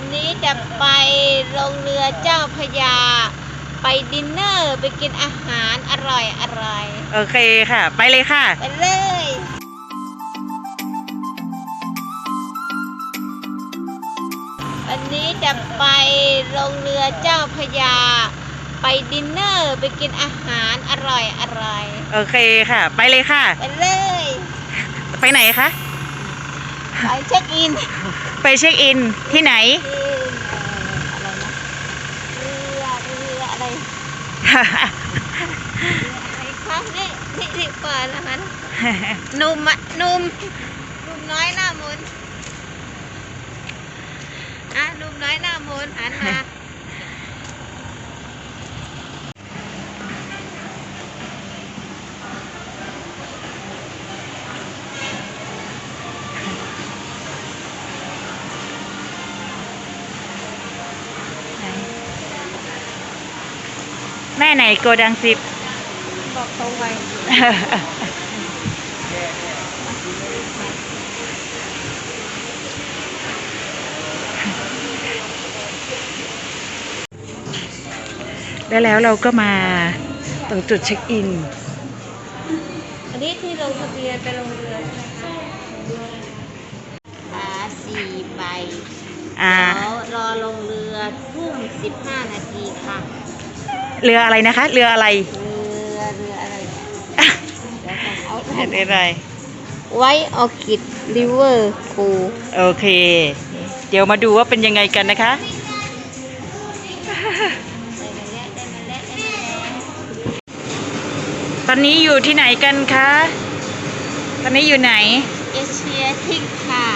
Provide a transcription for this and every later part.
วันนี้จะไปลงเรือเจ้าพระยา ไปดินเนอร์ไปกินอาหารอร่อยอร่อยโอเคค่ะ ไปเลยค่ะ ไปเลยวันนี้จะไปลงเรือเจ้าพระยา ไปดินเนอร์ไปกินอาหารอร่อยอร่อยโอเคค่ะ ไปเลยค่ะ ไปเลย ไปไหนคะ ไปเช็คอิน ไปเช็คอินที่ไหน ที่เอ่ออะไรนะเรือเรืออะไรอะไรคะนี่นี่นี่เปิดแล้วมันหนุ่มอะหนุ่มหนุ่มน้อยหน้ามนต์อะหนุ่มน้อยหน้ามนต์หันมา แม่ไหนโกดังสิบบอกเขาไว้แล้วแล้วเราก็มาตรงจุดเช็คอิน อันนี้ที่ลงทะเบียนไปลงเรือใช่ไหมคะอ่าสี่ใบอ่าเดี๋ยวรอลงเรือทุ่มสิบห้านาทีค่ะ เรืออะไรนะคะ เรืออะไร เรือเรืออะไรเนี่ยเดี๋ยวก่อนเอาเรืออะไรไว้ออคิดริเวอร์คูโอเค เดี๋ยวมาดูว่าเป็นยังไงกันนะคะได้มาแล้วได้มาแล้วได้มาแล้วตอนนี้อยู่ที่ไหนกันคะ ตอนนี้อยู่ไหน เอเชียทิกค่ะ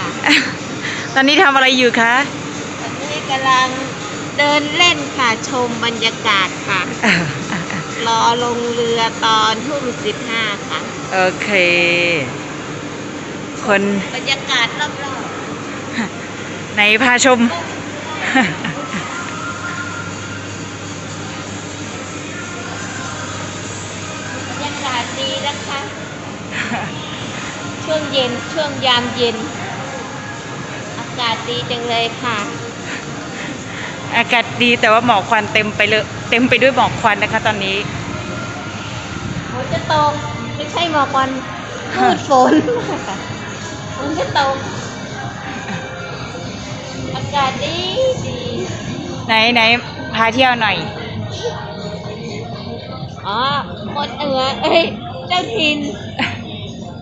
ตอนนี้ทำอะไรอยู่คะ ตอนนี้กำลัง เดินเล่นค่ะชมบรรยากาศค่ะ รอลงเรือตอนทุ่มสิบห้าค่ะ โอเค คนบรรยากาศรอบไหนพาชมๆบรรยากาศดีนะคะ ช่วงเย็นช่วงยามเย็น อากาศดีจังเลยค่ะ อากาศดีแต่ว่าหมอกควันเต็มไปเลยเต็มไปด้วยหมอกควันนะคะ ตอนนี้ฝนจะตกไม่ใช่หมอกควันพูดฝนฝนจะตกอากาศดีดีไหนไหนพาเที่ยวหน่อยอ๋อคนเอือเอ้ยเจ้าถิ่น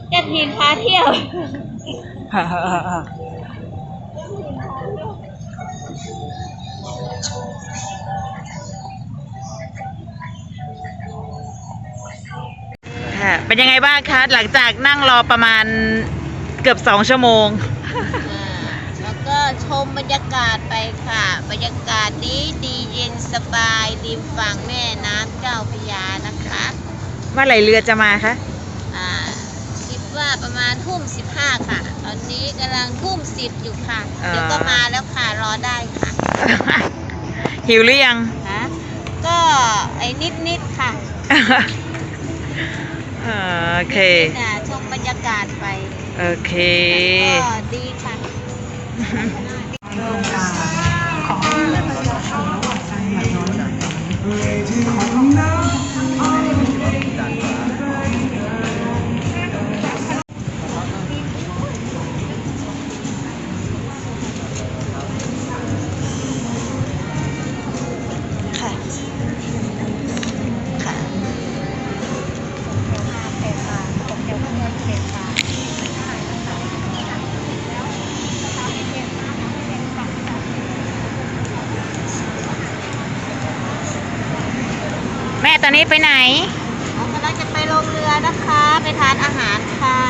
เจ้าถิ่นพาเที่ยว ค่ะเป็นยังไงบ้างคะหลังจากนั่งรอประมาณเกือบสองชั่วโมงอ่าแล้วก็ชมบรรยากาศไปค่ะ บรรยากาศดีดีเย็นสบายริมฝั่งแม่น้ำเจ้าพระยานะคะว่าไหลเรือจะมาคะอ่าคิดว่าประมาณทุ่มสิบห้าค่ะ ตอนนี้กำลังทุ่มสิบอยู่ค่ะ เดี๋ยวก็มาแล้วค่ะรอได้ค่ะ หิวหรือยัง ฮะก็ไอ้นิดนิดๆค่ะอ่าโอเคน่ะชมบรรยากาศไปโอเค ก็ดีค่ะค่ะ แม่ตอนนี้ไปไหนเรากำลังจะไปลงเรือนะคะ ไปทานอาหารค่ะ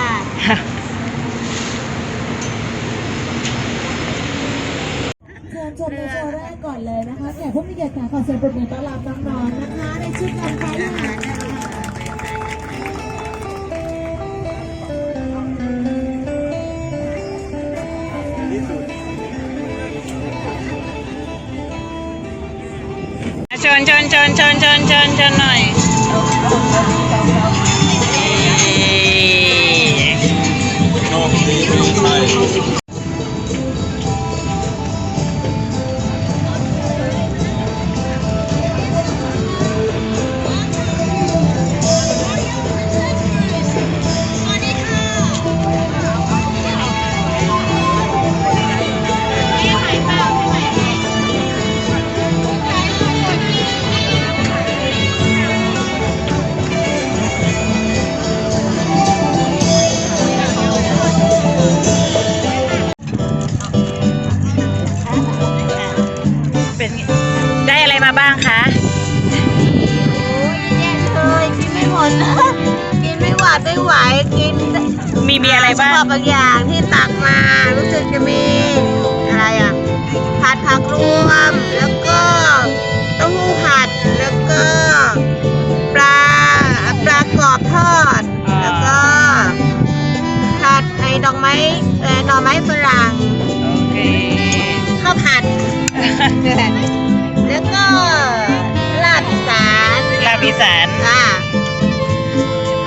เชิญชมในโชว์แรกก่อนเลยนะคะแขกผู้มีเกียรติค่ะขอเสียงปรบมือต้อนรับน้องๆนะคะ ในชุดการไฟ ชนชนชนชนชนชนชนหน่อย อะไรบ้างชอบบางอย่างที่ตักมารู้สึกจะมีอะไรอะผัดผักรวม แล้วก็เต้าหู้ผัดแล้วก็ปลาปลากรอบทอดอ่าแล้วก็ผัดไอ้ดอกไม้เอ่อหน่อไม้ฝรั่งโอเคข้าวผัด แล้วก็ลาบอีสานลาบอีสานอ่า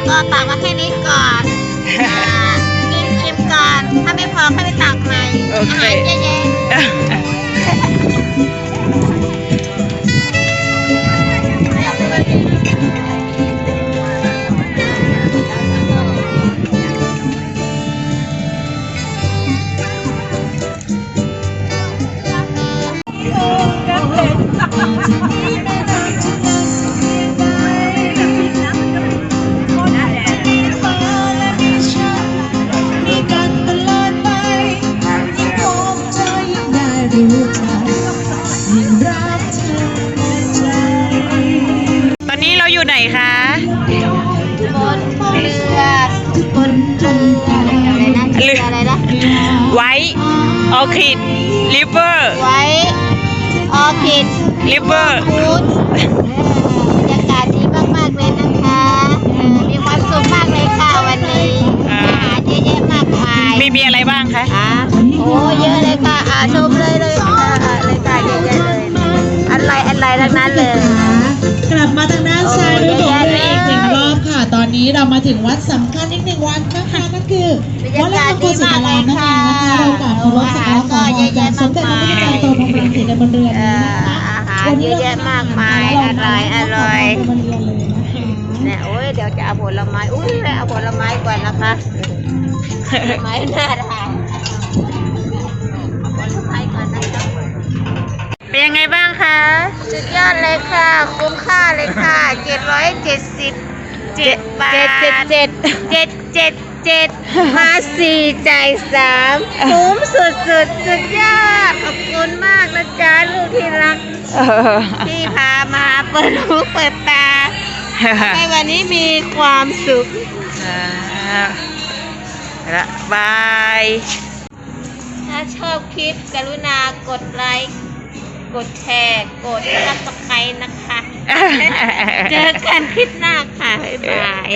ก็ตักมาแค่นี้ก่อนอ่า กินอิ่มก่อน ถ้าไม่พอค่อยไปตักใหม่โออาเค หารเยอะแตอนนี้เราอยู่ไหนคะ บนเรือบนเรืออะไรนะเรืออะไรนะไว้ออคิดริเวอร์ไว้ออคิดริเวอร์ฟูดบรรยากาศดีมากๆเลยนะคะเออมีความสุขมากเลยค่ะวันนี้อ่าอาหารเยอะแยะมากมายมีมีอะไรบ้างคะ อะโอ้เยอะเลยค่ะอ่าชมเลยเลยอ่าเลย อะไรอะไรทั้งนั้นเลย กลับมาทางด้านซ้ายด้วยของเรืออีกหนึ่งรอบค่ะ ตอนนี้เรามาถึงวัดสำคัญอีกหนึ่งวัดนะคะนั่นคือวัดหลวงพ่อโกศิตารามนั่นเองนะคะเรากราบเคารพสักการะขอพรจากสมเด็จพระพุทธจารย์โตพรหมรังสีในบนเรือเอนี้อนะคะอาหารเยอะแยะมากมายอร่อยอร่อยบนเรือเลยนะคะเนี่ยโอ้ยเดี๋ยวจะเอาผลไม้อุ้ยเอาผลไม้ก่อนนะคะผลไม้น่าทาน ยังไงบ้างคะสุดยอดเลยค่ะ คุ้มค่าเลยค่ะเจ็ดร้อยเจ็ดสิบเจ็ดบาทเจ็ดเจ็ดเจ็ดเจ็ดเจ็ดเจ็ดมาสี่จ่ายสามคุ้มสุดสุดๆสุดยอด ขอบคุณมากนะจ๊ะ ลูกที่รัก เออที่พามาเปิดหูเปิดตาให้วันนี้มีความสุข อ่าละบาย ถ้าชอบคลิปกรุณากดไลค์ กดแชร์ กดซับสไครต์นะคะ เจอกันคลิปหน้าค่ะ บ๊ายบาย